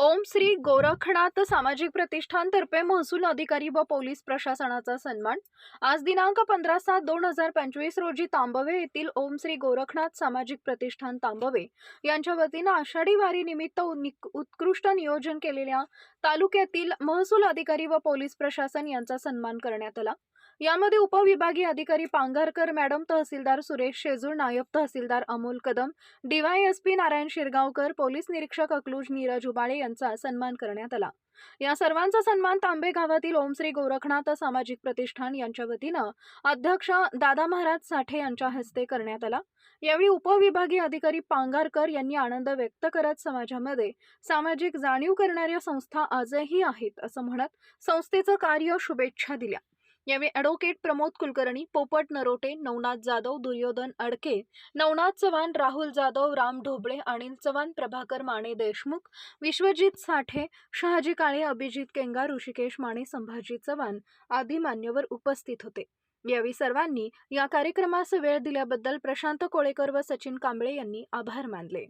ओम श्री गोरखनाथ सामाजिक प्रतिष्ठानतर्फे महसूल अधिकारी व पोलीस प्रशासनाचा सन्मान. आज दिनांक पंधरा सात दोन हजार पंचवीस रोजी तांबवे येथील ओम श्री गोरखनाथ सामाजिक प्रतिष्ठान तांबवे यांच्या वतीनं आषाढी वारी निमित्त उत्कृष्ट नियोजन केलेल्या तालुक्यातील महसूल अधिकारी व पोलीस प्रशासन यांचा सन्मान करण्यात आला. यामध्ये उपविभागीय अधिकारी पांघारकर मॅडम तहसीलदार सुरेश शेजूळ नायब तहसीलदार अमोल कदम डीवायएसपी नारायण शिरगावकर पोलीस निरीक्षक अकलूज नीरज उबाळे यांचा सन्मान करण्यात आला. या सर्वांचा सन्मान तांबे गावातील ओम श्री गोरखनाथ सामाजिक प्रतिष्ठान यांच्या वतीनं अध्यक्ष दादा महाराज साठे यांच्या हस्ते करण्यात आला. यावेळी उपविभागीय अधिकारी पांगारकर यांनी आनंद व्यक्त करत समाजामध्ये सामाजिक जाणीव करणाऱ्या संस्था आजही आहेत असं म्हणत संस्थेचं कार्य शुभेच्छा दिल्या. यावेळी ॲडव्होकेट प्रमोद कुलकर्णी पोपट नरोटे नवनाथ जाधव दुर्योधन अडके नवनाथ चव्हाण राहुल जाधव राम ढोबळे अनिल चव्हाण प्रभाकर माने देशमुख विश्वजित साठे शहाजी काळे अभिजित केंगा ऋषिकेश माने संभाजी चव्हाण आदी मान्यवर उपस्थित होते. यावेळी सर्वांनी या कार्यक्रमास वेळ दिल्याबद्दल प्रशांत कोळेकर व सचिन कांबळे यांनी आभार मानले.